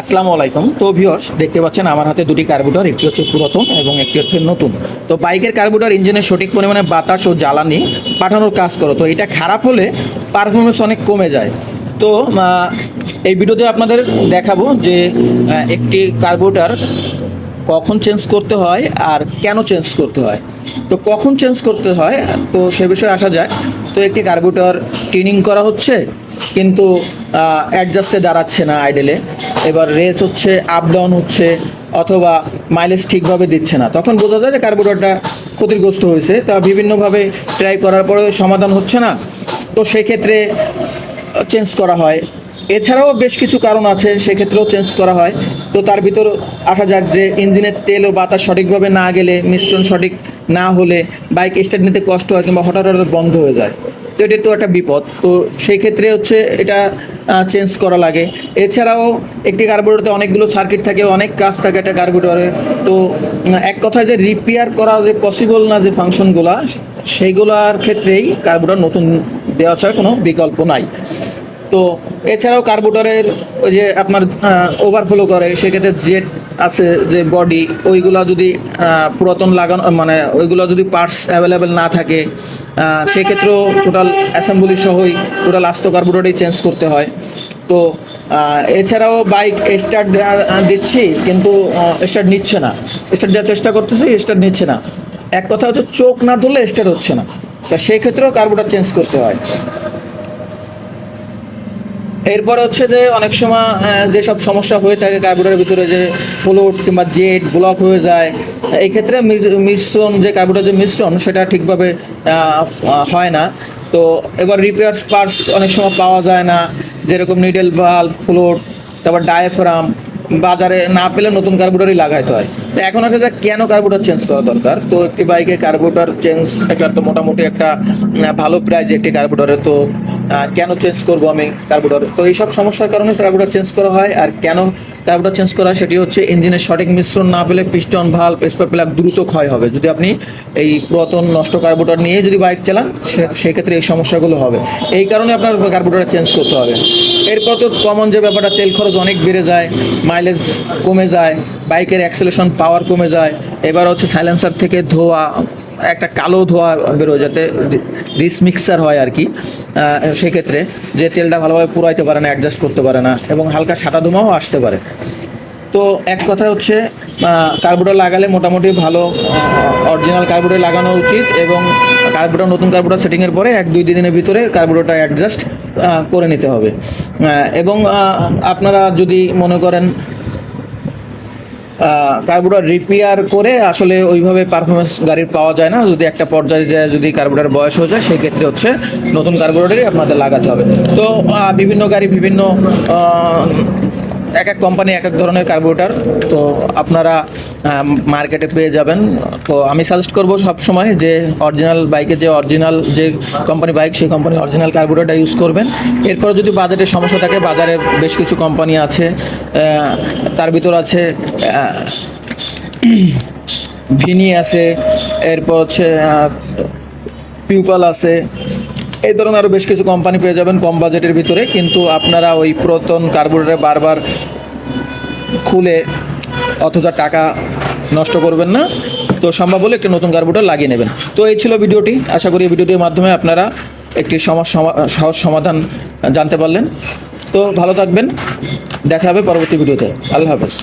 আসসালামু আলাইকুম। তো ভিউয়ার্স দেখতে পাচ্ছেন আমার হাতে দুটি কার্বুটার একটি হচ্ছে পুরাতন এবং একটি হচ্ছে নতুন। তো বাইকের কার্বুটার ইঞ্জিনের সঠিক পরিমাণে বাতাস ও জ্বালানি পাঠানোর কাজ করো। তো এটা খারাপ হলে পারফরমেন্স অনেক কমে যায়। তো এই ভিডিওতে আপনাদের দেখাবো যে একটি কার্বুটার কখন চেঞ্জ করতে হয় আর কেন চেঞ্জ করতে হয়। তো কখন চেঞ্জ করতে হয়, তো সে বিষয়ে আসা যায় তো একটি কার্বুটার টিনিং করা হচ্ছে। কিন্তু অ্যাডজাস্টে দাঁড়াচ্ছে না আইডেলে এবার রেস হচ্ছে আপ ডাউন হচ্ছে, অথবা মাইলেজ ঠিকভাবে দিচ্ছে না। তখন বোঝা যায় যে কার্বুরেটরটা ক্ষতিগ্রস্ত হয়েছে। তা বিভিন্নভাবে ট্রাই করার পরেও সমাধান হচ্ছে না। তো সেক্ষেত্রে চেঞ্জ করা হয়। এছাড়াও বেশ কিছু কারণ আছে, সেক্ষেত্রেও চেঞ্জ করা হয়। তো তার ভিতর আসা যাক যে ইঞ্জিনের তেল ও বাতাস সঠিকভাবে না গেলে, মিশ্রণ সঠিক না হলে বাইক স্টার্ট নিতে কষ্ট হয় কিংবা হঠাৎ হঠাৎ বন্ধ হয়ে যায়। এটা তো একটা বিপদ। তো সেই ক্ষেত্রে হচ্ছে এটা চেঞ্জ করা লাগে। এছাড়াও একটি কার্বোরেটরতে অনেকগুলো সার্কিট থাকে, অনেক কাজ থাকে একটা কার্বোরেটরে। তো এক কথায় যে রিপেয়ার করা যে পসিবল না যে ফাংশনগুলো সেইগুলোর ক্ষেত্রেই কার্বোরেটর নতুন দেওয়া ছাড়া কোনো বিকল্প নাই। তো এছাড়াও কার্বোরেটরের ওই যে আপনার ওভারফ্লো করে, সেক্ষেত্রে জেট আছে যে বডি ওইগুলো যদি পুরাতন লাগানো মানে ওইগুলো যদি পার্টস অ্যাভেলেবেল না থাকে সেক্ষেত্রেও টোটাল অ্যাসেম্বলি সহই টোটাল আস্ত কার্বোরেটরই চেঞ্জ করতে হয়। তো এছাড়াও বাইক স্টার্ট দিচ্ছি, কিন্তু স্টার্ট নিচ্ছে না। স্টার্ট দেওয়ার চেষ্টা করতেছি স্টার্ট নিচ্ছে না। এক কথা হচ্ছে চোখ না ধরলে স্টার্ট হচ্ছে না। তা সেক্ষেত্রেও ক্ষেত্রেও কার্বোরেটর চেঞ্জ করতে হয়। এরপর হচ্ছে যে অনেক সময় যেসব সমস্যা হয়ে থাকে কার্বোরেটের ভিতরে, যে ফ্লোট কিংবা জেট ব্লক হয়ে যায়, এই ক্ষেত্রে মিশ- মিশ্রণ, যে কার্বোরেটের যে মিশ্রণ, সেটা ঠিকভাবে হয় না। তো এবার রিপেয়ার পার্টস অনেক সময় পাওয়া যায় না, যেরকম নিডেল ভালো ফ্লোট তারপর ডায়াফ্রাম বাজারে না পেলে নতুন কার্বুটারই লাগাইতে হয়। তো এখন আছে যে কেন কার্বুটার চেঞ্জ করা দরকার? তো একটি বাইকে কার্বুটার চেঞ্জ একটা তো মোটামুটি একটা ভালো প্রাইজ একটি কার্বুটারে তো কেন চেঞ্জ করব আমি কার্বোরেটর তো এইসব সমস্যার কারণে কার্বোরেটর চেঞ্জ করা হয়, আর কেন কার্বোরেটর চেঞ্জ করা সেটি হচ্ছে ইঞ্জিনের সঠিক মিশ্রণ না পেলে পিস্টন ভাল্ব স্পার প্লাগ দ্রুত ক্ষয় হবে। যদি আপনি এই পুরাতন নষ্ট কার্বোরেটর নিয়ে যদি বাইক চালান সেক্ষেত্রে এই সমস্যাগুলো হবে। এই কারণে আপনার কার্বোরেটর চেঞ্জ করতে হবে। এরপর তো কমন যে ব্যাপারটা, তেল খরচ অনেক বেড়ে যায় মাইলেজ কমে যায় বাইকের অ্যাক্সেলেশন পাওয়ার কমে যায়, এবার হচ্ছে সাইলেন্সার থেকে ধোয়া একটা কালো ধোয়া বেরোয় যাতে ডিস মিক্সার হয় আর কি। সেক্ষেত্রে যে তেলটা ভালোভাবে পুরাইতে পারে না অ্যাডজাস্ট করতে পারে না এবং হালকা সাদা ধোঁয়াও আসতে পারে। তো এক কথা হচ্ছে কার্বোরেটর লাগালে মোটামুটি ভালো অরিজিনাল কার্বোরেটর লাগানো উচিত এবং কার্বোরেটর নতুন কার্বোরেটর সেটিংয়ের পরে এক দুই দিনের ভিতরে কার্বোরেটরটা অ্যাডজাস্ট করে নিতে হবে। এবং আপনারা যদি মনে করেন কার্বোরেটর রিপেয়ার করে আসলে ওইভাবে পারফরমেন্স গাড়ির পাওয়া যায় না। যদি একটা পর্যায়ে যায়, যদি কার্বোডার বয়স হয়ে যায়, সেক্ষেত্রে হচ্ছে নতুন কার্বোরেটরই আপনাদের লাগাতে হবে। তো বিভিন্ন গাড়ি বিভিন্ন এক এক কোম্পানি এক এক ধরনের কার্বোরেটর তো আপনারা মার্কেটে পেয়ে যাবেন। তো আমি সাজেস্ট করব সবসময় যে অরিজিনাল বাইকে যে অরিজিনাল যে কোম্পানি বাইক সেই কোম্পানি অরিজিনাল কার্বোরেটর ইউজ করবেন। এরপর যদি বাজেটের সমস্যা থাকে, বাজারে বেশ কিছু কোম্পানি আছে তার ভিতর আছে ভিনি আছে, এরপর হচ্ছে পিউপাল আছে এই ধরনের আরও বেশ কিছু কোম্পানি পেয়ে যাবেন কম বাজেটের ভিতরে, কিন্তু আপনারা ওই পুরাতন কার্বোরেটরে বারবার খুলে অথচ টাকা নষ্ট করবেন না। তো সম্ভব হলে একটি নতুন কার্বোরেটর লাগিয়ে নেবেন। তো এই ছিল ভিডিওটি। আশা করি ভিডিওটির মাধ্যমে আপনারা একটি সমস্যা সহজ সমাধান জানতে পারলেন। তো ভালো থাকবেন। দেখা হবে পরবর্তী ভিডিওতে। আল্লাহ হাফেজ।